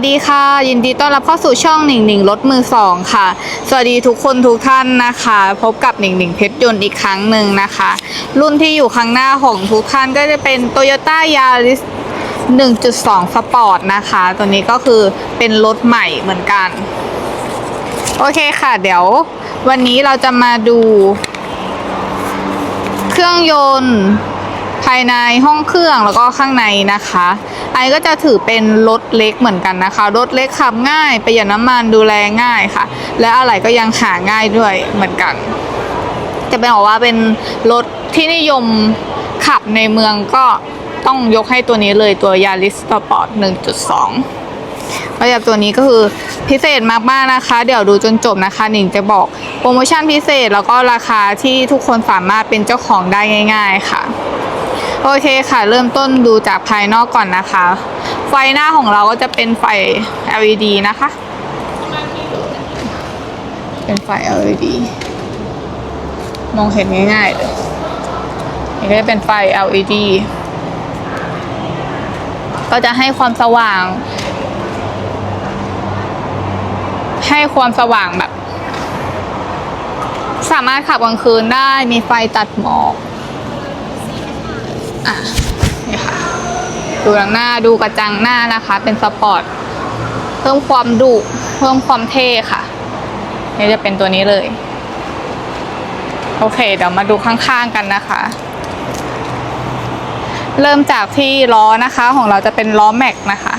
วัสดีค่ะ ยินดีต้อนรับเข้าสู่ช่องหนิงหนิงรถมือสองค่ะ สวัสดีทุกคนทุกท่านนะคะ พบกับหนิงหนิงเพชรยนต์อีกครั้งหนึ่งนะคะ รุ่นที่อยู่ข้างหน้าของทุกท่านก็จะเป็น Toyota Yaris 1.2 Sport นะคะ ตัวนี้ก็คือเป็นรถใหม่เหมือนกัน โอเคค่ะ เดี๋ยววันนี้เราจะมาดู เครื่องยนต์ ภายในห้องเครื่องแล้วก็ข้างในนะคะไอ้ก็จะถือเป็นรถเล็กเหมือนกันนะคะ รถเล็กขับง่ายประหยัดน้ำมันดูแลง่ายค่ะ และอะไรก็ยังหาง่ายด้วยเหมือนกัน จะเป็นบอกว่าเป็นรถที่นิยมขับในเมืองก็ต้องยกให้ตัวนี้เลยตัว Yaris Sport 1.2ประหยัดตัวนี้ก็คือพิเศษมากๆนะคะ เดี๋ยวดูจนจบนะคะหนิงจะบอกโปรโมชั่นพิเศษแล้วก็ราคาที่ทุกคนสามารถเป็นเจ้าของได้ง่าย ๆ ค่ะ โอเคค่ะ เริ่มต้นดูจากภายนอกก่อนนะคะ ไฟหน้าของเราก็จะเป็นไฟ LED นะคะ เป็นไฟ LED มองเห็นง่ายๆเลยนี่ก็จะเป็นไฟ LED ก็จะให้ความสว่าง ให้ความสว่างแบบ สามารถขับกลางคืนได้มีไฟตัดหมอก ดูหลังหน้าดูกระจังหน้านะคะ เป็นสปอร์ตเพิ่มความดุเพิ่มความเท่ค่ะนี่จะเป็นตัวนี้เลย โอเค เดี๋ยวมาดูข้างๆกันนะคะ เริ่มจากที่ล้อนะคะของเราจะเป็นล้อแม็กนะคะ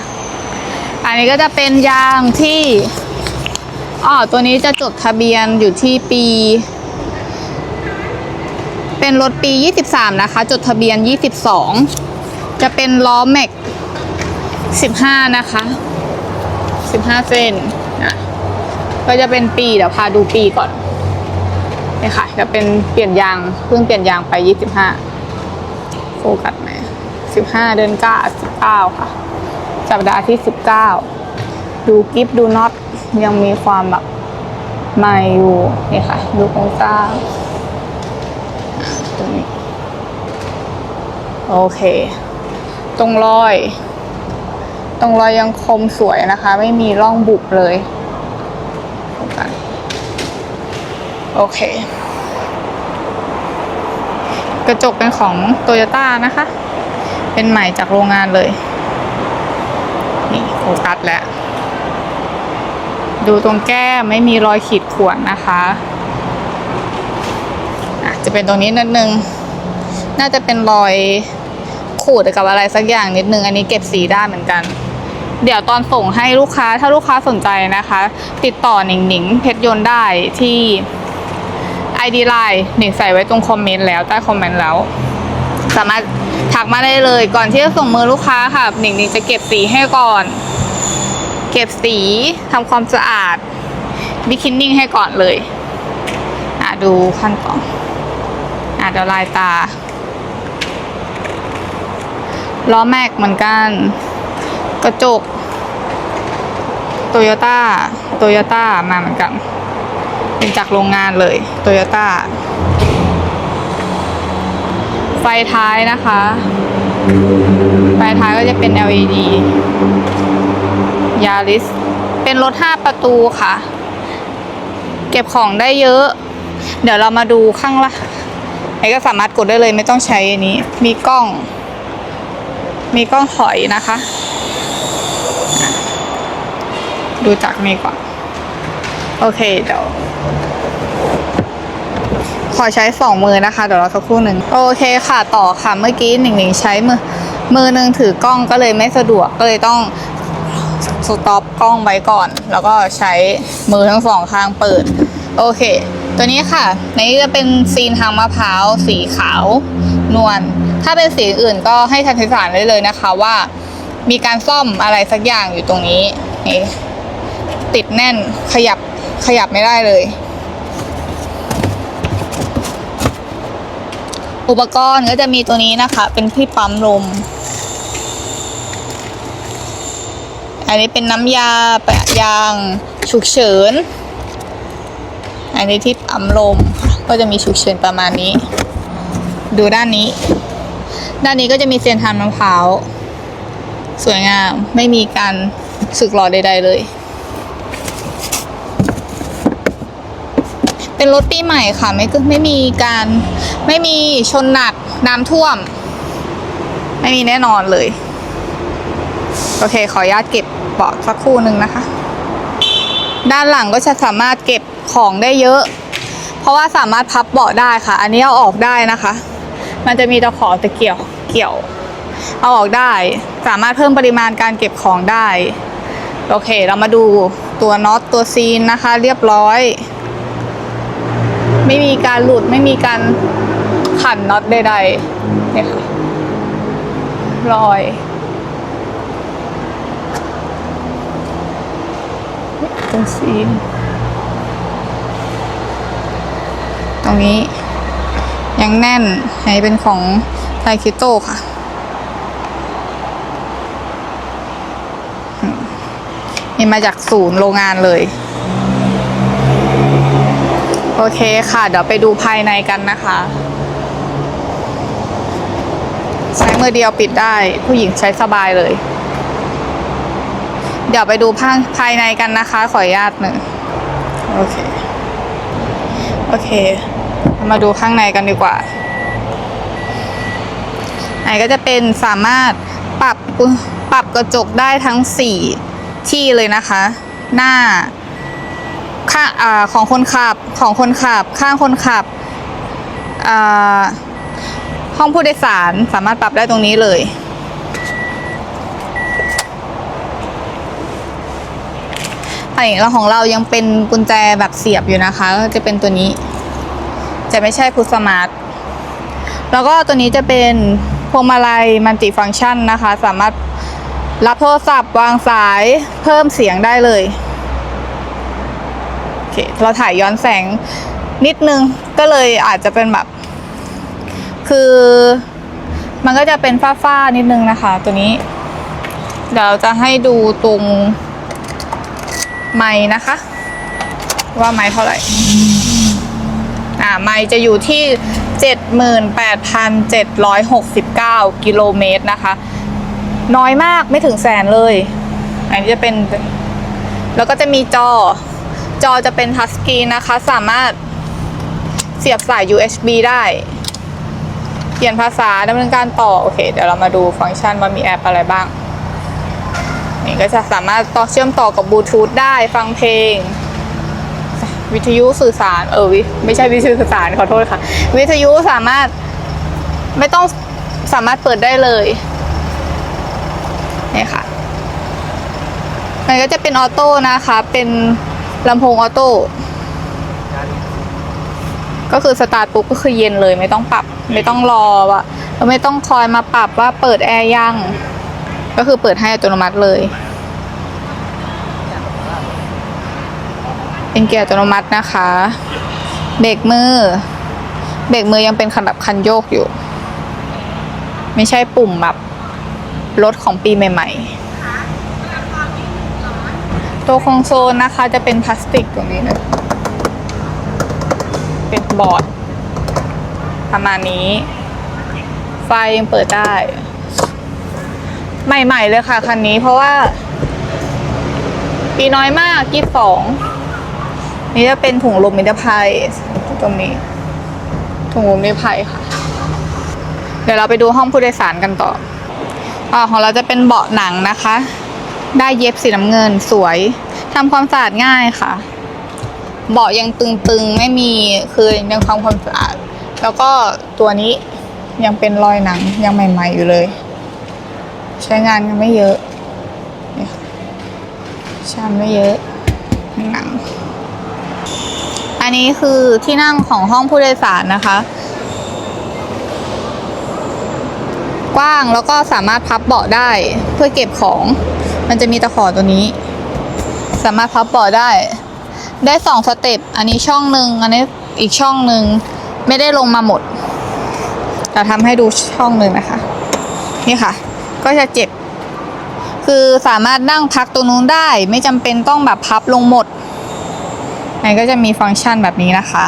อันนี้ก็จะเป็นยางที่อ๋อตัวนี้จะจดทะเบียนอยู่ที่ปี เป็นรถปี 23 นะคะ จดทะเบียน 22 จะเป็นล้อแม็ก 15 นะคะ 15 เซนนะก็จะเป็นปีเดี๋ยวพาดูปีก่อนนี่ค่ะ จะเป็นเปลี่ยนยางเพิ่งเปลี่ยนยางไป 25 โฟกัสไหม15 เดือน9 19 ค่ะ สัปดาห์ที่ 19 ดูกิฟดูน็อตยังมีความแบบใหม่อยู่นี่ค่ะ ดูโครงสร้างตรงนี้โอเค ตรงรอย ตรงรอยยังคมสวยนะคะ ไม่มีร่องบุบเลยโฟกัสโอเค กระจกเป็นของโตโยต้านะคะ เป็นใหม่จากโรงงานเลย นี่โฟกัสแล้ว ดูตรงแก้มไม่มีรอยขีดข่วนนะคะอะจะเป็นตรงนี้นิดนึง น่าจะเป็นรอย ดกับอะไรสักอย่างนิดนึง อันนี้เก็บสีได้เหมือนกัน เดี๋ยวตอนส่งให้ลูกค้าถ้าลูกค้าสนใจนะคะ ติดต่อหนิงหนิงเพชรยนต์ได้ที่ ID Line หนิงใส่ไว้ตรงคอมเมนต์แล้วใต้คอมเมนต์แล้ว สามารถทักมาได้เลย ก่อนที่จะส่งมือลูกค้าค่ะหนิงหนิงจะเก็บสีให้ก่อน เก็บสีทำความสะอาดบิคินนิ่งให้ก่อนเลย อะดูขั้นตอนอะเดี๋ยวลายตา ล้อแม็กเหมือนกัน กระจกโตโยต้าโตโยต้ามาเหมือนกัน เป็นจากโรงงานเลยโตโยต้าไฟท้ายนะคะ ไฟท้ายก็จะเป็น LED ยาริส เป็นรถ 5 ประตูค่ะ เก็บของได้เยอะ เดี๋ยวเรามาดูข้างละไอ้ก็สามารถกดได้เลยไม่ต้องใช้อันนี้ มีกล้อง มีกล้องถอยนะคะ ดูจากนี้ก่อน โอเคเดี๋ยวขอใช้สองมือนะคะ เดี๋ยวเราสักครู่หนึ่งโอเคค่ะต่อค่ะเมื่อกี้หนิงหนิงใช้มือ มือหนึ่งถือกล้องก็เลยไม่สะดวกก็เลยต้องสต็อปกล้องไว้ก่อน แล้วก็ใช้มือทั้งสองข้างเปิด โอเค ตัวนี้ค่ะในนี้จะเป็นซีนทางมะพร้าวสีขาวนวล ถ้าเป็นสีอื่นก็ให้ทันทีสารได้เลยนะคะว่า มีการซ่อมอะไรสักอย่างอยู่ตรงนี้นี่ติดแน่นขยับขยับไม่ได้เลย อุปกรณ์ก็จะมีตัวนี้นะคะ เป็นที่ปั๊มลม อันนี้เป็นน้ำยาแปะยางฉุกเฉิน อันนี้ที่ปั๊มลมก็จะมีฉุกเฉินประมาณนี้ ดูด้านนี้ ด้านนี้ก็จะมีเซียนทานมะพร้าว สวยงาม ไม่มีการสึกหรอใด ๆ เลย เป็นรถปีใหม่ค่ะ ไม่ไม่มีการไม่มีชนหนักน้ำท่วม ไม่มีแน่นอนเลย โอเค ขออนุญาตเก็บเบาะสักครู่หนึ่งนะคะ ด้านหลังก็จะสามารถเก็บของได้เยอะ เพราะว่าสามารถพับเบาะได้ค่ะ อันนี้เอาออกได้นะคะ มันจะมีตะขอตะเกี่ยวเกี่ยว เอาออกได้ สามารถเพิ่มปริมาณการเก็บของได้ โอเค เรามาดูตัวน็อตตัวซีนนะคะ เรียบร้อย ไม่มีการหลุดไม่มีการขันน็อตใดๆเนี่ยค่ะรอยตัวซีน ตรงนี้ ยังแน่นให้เป็นของไทคิโตค่ะมนี่มาจากศูนย์โรงงานเลย โอเคค่ะ เดี๋ยวไปดูภายในกันนะคะใช้มือเดียวปิดได้ ผู้หญิงใช้สบายเลย เดี๋ยวไปดูภาภายในกันนะคะ ขออนุญาตหนึ่งโอเค โอเค มาดูข้างในกันดีกว่าไหนก็จะเป็นสามารถปรับปรับกระจกได้ทั้ง 4 ที่เลยนะคะ หน้าข้างอของคนขับของคนขับ ข้างคนขับห้องผู้โดยสารสามารถปรับได้ตรงนี้เลย ไอ้แล้วของเรายังเป็นกุญแจแบบเสียบอยู่นะคะ ก็จะเป็นตัวนี้ จะไม่ใช่พุทสมาร์ทแล้วก็ตัวนี้จะเป็นพวงมาลัยมัลติฟังก์ชันนะคะ สามารถรับโทรศัพท์วางสายเพิ่มเสียงได้เลยโอเคเราถ่ายย้อนแสงนิดนึงก็เลยอาจจะเป็นแบบ คือ มันก็จะเป็นฝ้าๆนิดนึงนะคะ ตัวนี้ เดี๋ยวจะให้ดูตรงไม้นะคะ ว่าไม้เท่าไหร่ อ่าไม้จะอยู่ที่ 78,769 กิโลเมตรนะคะ น้อยมากไม่ถึงแสนเลย อันนี้จะเป็น แล้วก็จะมีจอ จอจะเป็นทัชสกรีนนะคะ สามารถเสียบสาย USB ได้เปลี่ยนภาษาดำเนินการต่อ โอเค เดี๋ยวเรามาดูฟังก์ชันว่ามีแอปอะไรบ้าง นี่ก็จะสามารถต่อเชื่อมต่อกับบลูทูธได้ฟังเพลง วิทยุสื่อสารเออวิไม่ใช่วิทยุสื่อสารขอโทษค่ะ วิทยุสามารถไม่ต้องสามารถเปิดได้เลยนี่ค่ะมันก็จะเป็นออโต้นะคะ เป็นลำโพงออโต้ก็คือสตาร์ทปุ๊บก็คือเย็นเลย ไม่ต้องปรับ ไม่ต้องรอว่าไม่ต้องคอยมาปรับว่าเปิดแอร์ยัง ก็คือเปิดให้อัตโนมัติเลย เป็นเกียร์อัตโนมัตินะคะ เบรกมือ เบรกมือยังเป็นคันแบบคันโยกอยู่ ไม่ใช่ปุ่มแบบรถของปีใหม่ ๆ ตัวคอนโซลนะคะจะเป็นพลาสติกตรงนี้เลยเป็นบอร์ดประมาณนี้ ไฟยังเปิดได้ ใหม่ ๆ เลยค่ะ คันนี้เพราะว่า ปีน้อยมากยี่สอง นี่จะเป็นถุงลมนิรภัยตรงนี้ ถุงลมนิรภัยค่ะ เดี๋ยวเราไปดูห้องผู้โดยสารกันต่ออ่ของเราจะเป็นเบาะหนังนะคะ ได้เย็บสีน้ำเงินสวยทำความสะอาดง่ายค่ะ เบาะยังตึงๆไม่มีคือยังทำความสะอาด แล้วก็ตัวนี้ยังเป็นรอยหนังยังใหม่ ๆ อยู่เลย ใช้งานกันไม่เยอะนี่ค่ะใช้ไม่เยอะหนัง นนี้คือที่นั่งของห้องผู้โดยสารนะคะ กว้างแล้วก็สามารถพับเบาะได้เพื่อเก็บของ มันจะมีตะขอตัวนี้ สามารถพับเบาะได้ ได้สองสเต็ปอันนี้ช่องหนึ่งอันนี้อีกช่องหนึ่งไม่ได้ลงมาหมดแต่ทำให้ดูช่องหนึ่งนะคะ นี่ค่ะ ก็จะเจ็บ คือสามารถนั่งพักตรงนู้นได้ ไม่จำเป็นต้องแบบพับลงหมด ไหนก็จะมีฟังก์ชันแบบนี้นะคะ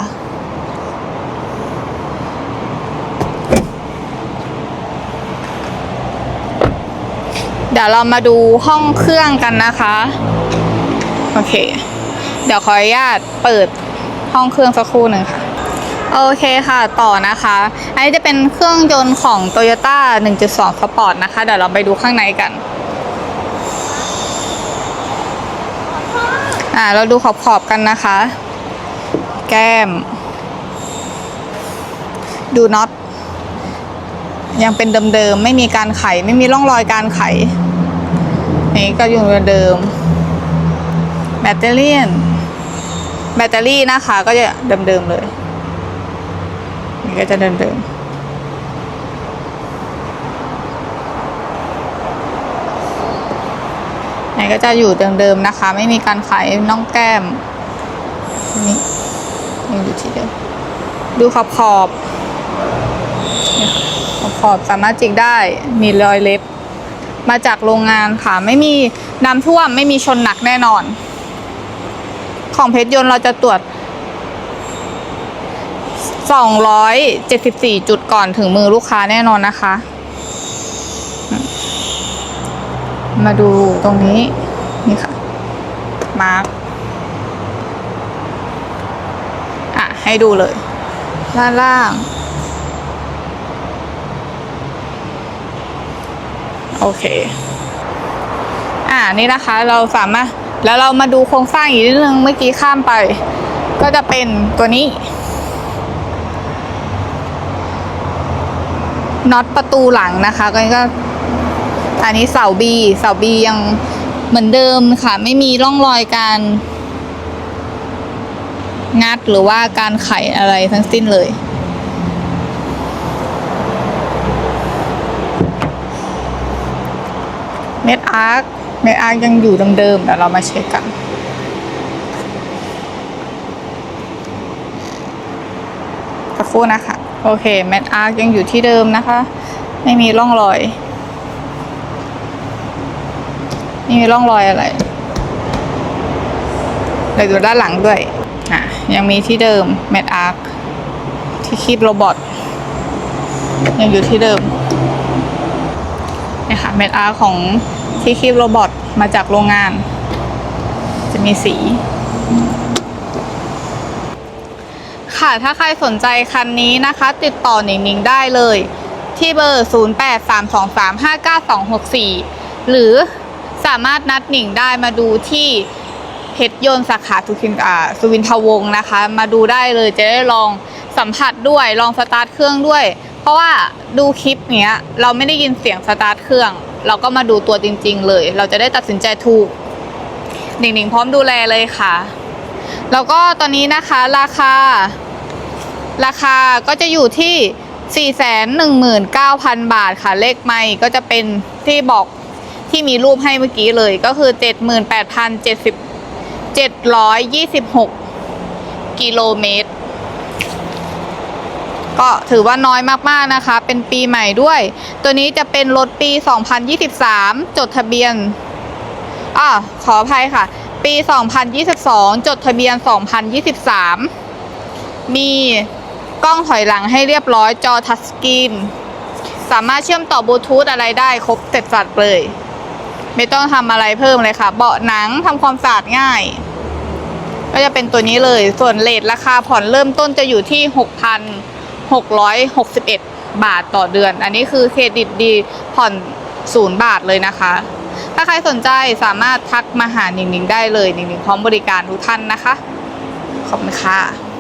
เดี๋ยวเรามาดูห้องเครื่องกันนะคะ โอเค เดี๋ยวขออนุญาตเปิดห้องเครื่องสักครู่หนึ่งค่ะ โอเคค่ะต่อนะคะ อันนี้จะเป็นเครื่องยนต์ของ Toyota 1.2 Sport นะคะ เดี๋ยวเราไปดูข้างในกัน อ่าเราดูขอบๆกันนะคะ แก้ม ดูน็อตยังเป็นเดิมๆไม่มีการไข ไม่มีร่องรอยการไข นี่ก็อยู่เดิม แบตเตอรี่แบตเตอรี่นะคะ ก็จะเดิมๆเลย นี่ก็จะเดิมๆ นก็จะอยู่เดิมๆนะคะ ไม่มีการไขน่องแก้มนี่ยังอยู่ที่เดิมดูขอบขอบขอบขอบสามารถจิกได้มีรอยเล็บ มาจากโรงงานค่ะ ไม่มีน้ำท่วมไม่มีชนหนักแน่นอน ของเพชรยนต์เราจะตรวจ 274 จุดก่อนถึงมือลูกค้าแน่นอนนะคะ มาดูตรงนี้ นี่ค่ะ มาร์กอะ ให้ดูเลย ด้านล่าง โอเค อ่า นี่นะคะ เราสามารถ แล้วเรามาดูโครงสร้างอีกนิดนึง เมื่อกี้ข้ามไป ก็จะเป็นตัวนี้น็อตประตูหลังนะคะ ก็ ก็อันนี้เสาบีเสาบียังเหมือนเดิมค่ะ ไม่มีร่องรอยการ งัดหรือว่าการไขอะไรทั้งสิ้นเลยเม็ดอาร์คเม็ดอาร์คยังอยู่เดิมๆเดี๋ยวเรามาเช็คกันสักครู่นะคะ โอเคแมทอาร์ยังอยู่ที่เดิมนะคะ ไม่มีร่องรอย ไม่มีร่องรอยอะไรเลยดูด้านหลังด้วยอะยังมีที่เดิมแมทอาร์ที่คีบโรบอทยังอยู่ที่เดิมเนี่ยค่ะแมทอาร์ของที่คีบโรบอทมาจากโรงงาน จะมีสี ค่ะถ้าใครสนใจคันนี้นะคะ ติดต่อหนิงหนิงได้เลย ที่เบอร์ 0832359264 หรือามารถนัดหนิงได้มาดูที่เพชรยนต์สาขาสุขินอ่าสุวินทวงศ์นะคะ มาดูได้เลยจะได้ลองสัมผัสด้วยลองสตาร์ทเครื่องด้วย เพราะว่าดูคลิปเนี้ยเราไม่ได้ยินเสียงสตาร์ทเครื่อง เราก็มาดูตัวจริง ๆ เลย เราจะได้ตัดสินใจถูกหนิงหนิงพร้อมดูแลเลยค่ะ แล้วก็ตอนนี้นะคะราคา ราคาก็จะอยู่ที่ 419,000 บาทค่ะ เลขไม่ก็จะเป็นที่บอก ที่มีรูปให้เมื่อกี้เลยก็คือ 78,070 726 กิโลเมตร ก็ถือว่าน้อยมากๆนะคะ เป็นปีใหม่ด้วย ตัวนี้จะเป็นรถปี 2023 จดทะเบียนอ่าขออภัยค่ะ ปี 2022 จดทะเบียน 2023 มีกล้องถอยหลังให้เรียบร้อยจอทัชสกรีน สามารถเชื่อมต่อบลูทูธอะไรได้ครบเสร็จสัดเลย ไม่ต้องทำอะไรเพิ่มเลยค่ะ เบาะหนังทำความสะอาดง่าย ก็จะเป็นตัวนี้เลย ส่วนเลทราคาผ่อนเริ่มต้นจะอยู่ที่ 6,661 บาทต่อเดือน อันนี้คือเครดิตดีผ่อนศูนย์บาทเลยนะคะ ถ้าใครสนใจสามารถทักมาหาหนิงๆได้เลยหนิงๆพร้อมบริการทุกท่านนะคะ ขอบคุณค่ะ